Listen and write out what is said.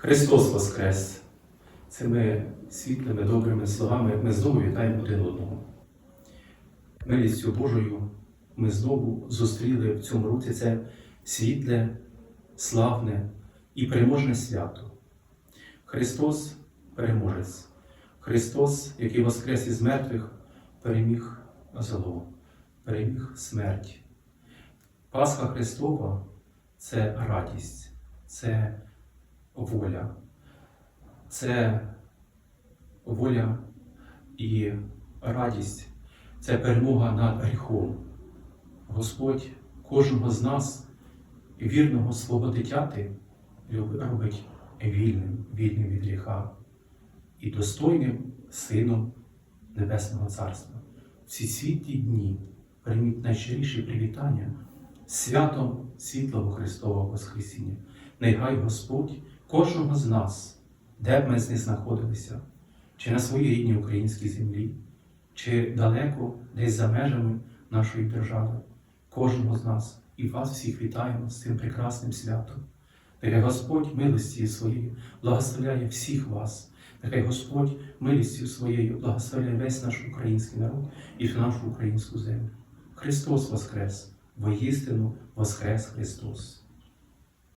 Христос Воскрес! Цими світлими, добрими словами ми знову вітаємо один одного. Милістю Божою ми знову зустріли в цьому році це світле, славне і переможне свято. Христос переможець. Христос, який воскрес із мертвих, переміг зло, переміг смерть. Пасха Христова це радість, це воля, це воля і радість, це перемога над гріхом. Господь кожного з нас, вірного свого дитяти, робить вільним, вільним від гріха і достойним сином Небесного Царства. В ці світлі дні прийміть найщиріші привітання святом світлого Христового Воскресіння. Нехай Господь кожного з нас, де б ми з них знаходилися, чи на своїй рідній українській землі, чи далеко десь за межами нашої держави, кожного з нас і вас всіх вітаємо з цим прекрасним святом. Нехай Господь милості своєю благословляє всіх вас. Нехай Господь милістю своєю благословляє весь наш український народ і нашу українську землю. Христос Воскрес! Воістину Воскрес Христос!